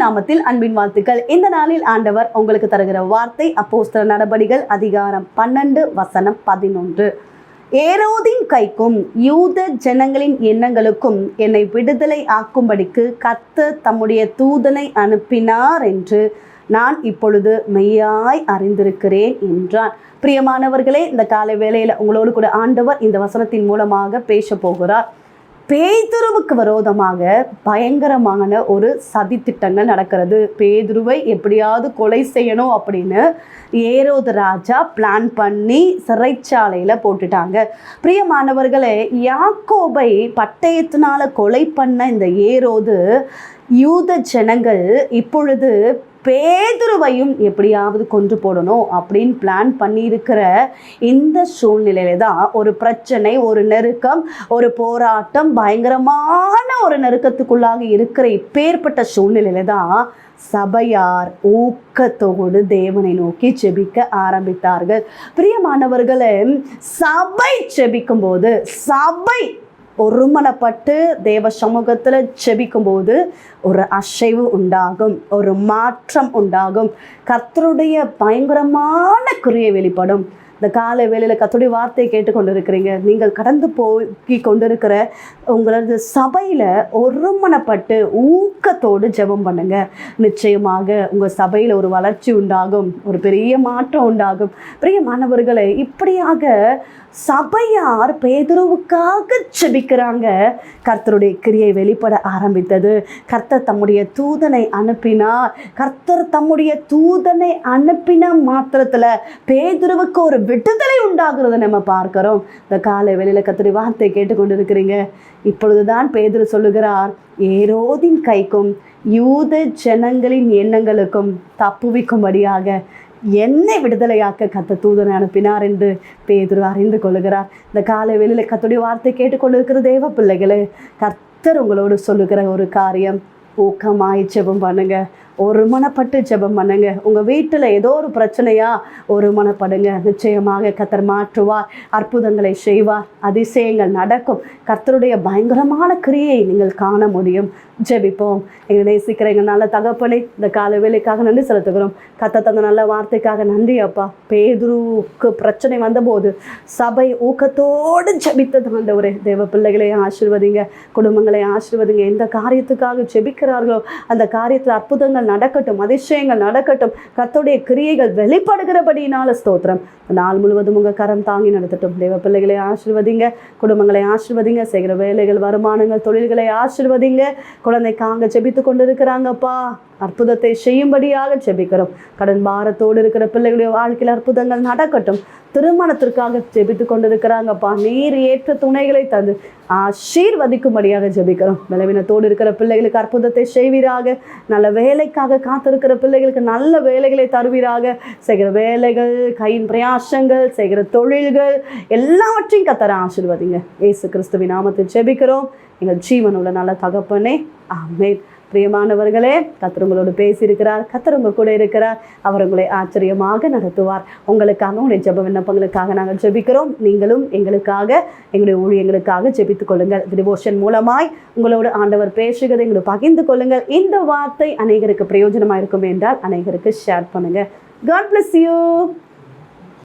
நாமத்தில் அன்பின் வாழ்த்துக்கள். இந்த நாளில் ஆண்டவர் உங்களுக்கு தருகிற வார்த்தை அப்போஸ்தர நடபடிகள் அதிகாரம் பன்னெண்டு வசனம் பதினொன்று. ஏரோதின் கைக்கும் யூத ஜனங்களின் எண்ணங்களுக்கும் என்னை விடுதலை ஆக்கும்படிக்கு கத்த தம்முடைய தூதனை அனுப்பினார் என்று நான் இப்பொழுது மெய்யாய் அறிந்திருக்கிறேன் என்றான் பிரியமானவர்களே இந்த காலை வேளையில் உங்களோடு கூட ஆண்டவர் இந்த வசனத்தின் மூலமாக பேச போகிறார். பேதுருவுக்கு விரோதமாக பயங்கரமான ஒரு சதி திட்டங்கள் நடக்கிறது. பேதுருவை எப்படியாவது கொலை செய்யணும் அப்படின்னு ஏரோது ராஜா பிளான் பண்ணி சிறைச்சாலையில் போட்டுட்டாங்க. பிரியமானவர்களே யாக்கோபை பட்டயத்தினால கொலை பண்ண இந்த ஏரோது யூத ஜனங்கள் இப்பொழுது பேதுருவையும் எப்படியாவது கொண்டு போடணும் அப்படின்னு பிளான் பண்ணியிருக்கிற இந்த சூழ்நிலையில தான் ஒரு பிரச்சனை ஒரு நெருக்கம் ஒரு போராட்டம் பயங்கரமான ஒரு நெருக்கத்துக்குள்ளாக இருக்கிற இப்பேற்பட்ட சூழ்நிலையில தான் சபையார் ஊக்கத்தோடு தேவனை நோக்கி செபிக்க ஆரம்பித்தார்கள். பிரியமானவர்களே சபை செபிக்கும் போது சபை ஒருமனப்பட்டு தேவ சமூகத்தில் செபிக்கும்போது ஒரு அசைவு உண்டாகும் ஒரு மாற்றம் உண்டாகும். கர்த்தருடைய பயங்கரமான குறியை வெளிப்படும். இந்த காலை வேளையில் கத்துடைய வார்த்தையை கேட்டுக்கொண்டிருக்கிறீங்க. நீங்கள் கடந்து போக்கி கொண்டிருக்கிற உங்களது சபையில் ஒருமனப்பட்டு ஊக்கத்தோடு ஜெபம் பண்ணுங்க. நிச்சயமாக உங்கள் சபையில் ஒரு வளர்ச்சி உண்டாகும் ஒரு பெரிய மாற்றம் உண்டாகும். பெரிய மாணவர்களை இப்படியாக சபையார் பேதுருவுக்காக செபிக்கிறாங்க கர்த்தருடைய கிரியை வெளிப்பட ஆரம்பித்தது. கர்த்தர் தம்முடைய தூதனை அனுப்பினார். கர்த்தர் தம்முடைய தூதனை அனுப்பின மாத்திரத்தில் பேதுருவுக்கு ஒரு விடுதலை உண்டாகிறத நம்ம பார்க்கிறோம். இந்த காலை வெளியில் கத்திரி வார்த்தை கேட்டுக்கொண்டு இருக்கிறீங்க இப்பொழுதுதான் பேதர் சொல்லுகிறார் ஏரோதின் கைக்கும் யூத ஜனங்களின் எண்ணங்களுக்கும் தப்புவிக்கும்படியாக என்னை விடுதலையாக்க கத்த தூதனை அனுப்பினார் என்று பேதுரு அறிந்து கொள்கிறார். இந்த காலை வெளியில் கத்துடைய வார்த்தை கேட்டுக்கொண்டிருக்கிற தேவ பிள்ளைகளே கர்த்தர் உங்களோடு சொல்லுகிற ஒரு காரியம் ஊக்கமாய் ஜெபம் பண்ணுங்க. ஒரு மனப்பட்டு ஜெபம் பண்ணுங்க. உங்கள் வீட்டில் ஏதோ ஒரு பிரச்சனையா ஒரு மனப்படுங்க. நிச்சயமாக கத்தர் மாற்றுவார் அற்புதங்களை செய்வார். அதிசயங்கள் நடக்கும். கர்த்தருடைய பயங்கரமான கிரியை நீங்கள் காண முடியும். ஜெபிப்போம். எங்களை நேசிக்கிற எங்கள் நல்ல தகப்பனை இந்த கால வேலைக்காக நன்றி செலுத்துகிறோம். கத்த தந்த நல்ல வார்த்தைக்காக நன்றி அப்பா. பேதுருவுக்கு பிரச்சனை வந்தபோது சபை ஊக்கத்தோடு ஜெபித்தது ஆண்டவரே. தேவ பிள்ளைகளை ஆசிர்வதிங்க குடும்பங்களை ஆசிர்வதிங்க. எந்த காரியத்துக்காக ஜெபிக்கிறார்களோ அந்த காரியத்தில் அற்புதங்கள் நடக்கட்டும் அதிசயங்கள் நடக்கட்டும் கத்தோடைய கிரியைகள் வெளிப்படுகிறபடினால ஸ்தோத்திரம். நாள் முழுவதும் உங்கள் கரம் தாங்கி நடத்தட்டும். தேவ பிள்ளைகளை ஆசிர்வதிங்க குடும்பங்களை ஆசிர்வதிங்க செய்கிற வேலைகள் வருமானங்கள் தொழில்களை ஆசிர்வதிங்க. காங்க ஜெபித்து கொண்டு இருக்கிறாங்கப்பா அற்புதத்தை செய்யும்படியாக ஜெபிக்கிறோம். கடன் பாரத்தோடு இருக்கிற பிள்ளைகளுடைய வாழ்க்கையில் அற்புதங்கள் நடக்கட்டும். திருமணத்திற்காக ஜெபித்து கொண்டிருக்கிறாங்கப்பா நீர் ஏற்ற துணைகளை தந்து ஆசீர்வதிக்கும்படியாக ஜெபிக்கிறோம். விளவினத்தோடு இருக்கிற பிள்ளைகளுக்கு அற்புதத்தை செய்வீராக. நல்ல வேலைக்காக காத்திருக்கிற பிள்ளைகளுக்கு நல்ல வேலைகளை தருவீராக. செய்கிற வேலைகள் கையின் பிரயாசங்கள் செய்கிற தொழில்கள் எல்லாவற்றையும் கத்தர ஆசீர்வதிங்க. ஏசு கிறிஸ்துவின் நாமத்தை ஜெபிக்கிறோம். எங்கள் ஜீவனுள்ள நல்ல தகப்பனே. ஆமேன். பிரியமானவர்களே கத்தர் உங்களோடு பேசியிருக்கிறார் கத்தர் உங்க கூட இருக்கிறார் அவர் உங்களை ஆச்சரியமாக நடத்துவார். உங்களுக்காக உங்களுடைய ஜெப விண்ணப்பங்களுக்காக நாங்கள் ஜெபிக்கிறோம். நீங்களும் எங்களுக்காக எங்களுடைய ஊழியங்களுக்காக ஜெபித்துக் கொள்ளுங்கள். டிவோஷன் மூலமாய் உங்களோடு ஆண்டவர் பேசுகிறதை எங்களுக்கு பகிர்ந்து கொள்ளுங்கள். இந்த வார்த்தை அநேகருக்கு பிரயோஜனமாக இருக்கும் என்றால் அநேகருக்கு ஷேர் பண்ணுங்கள் காட் பிளஸ் யூ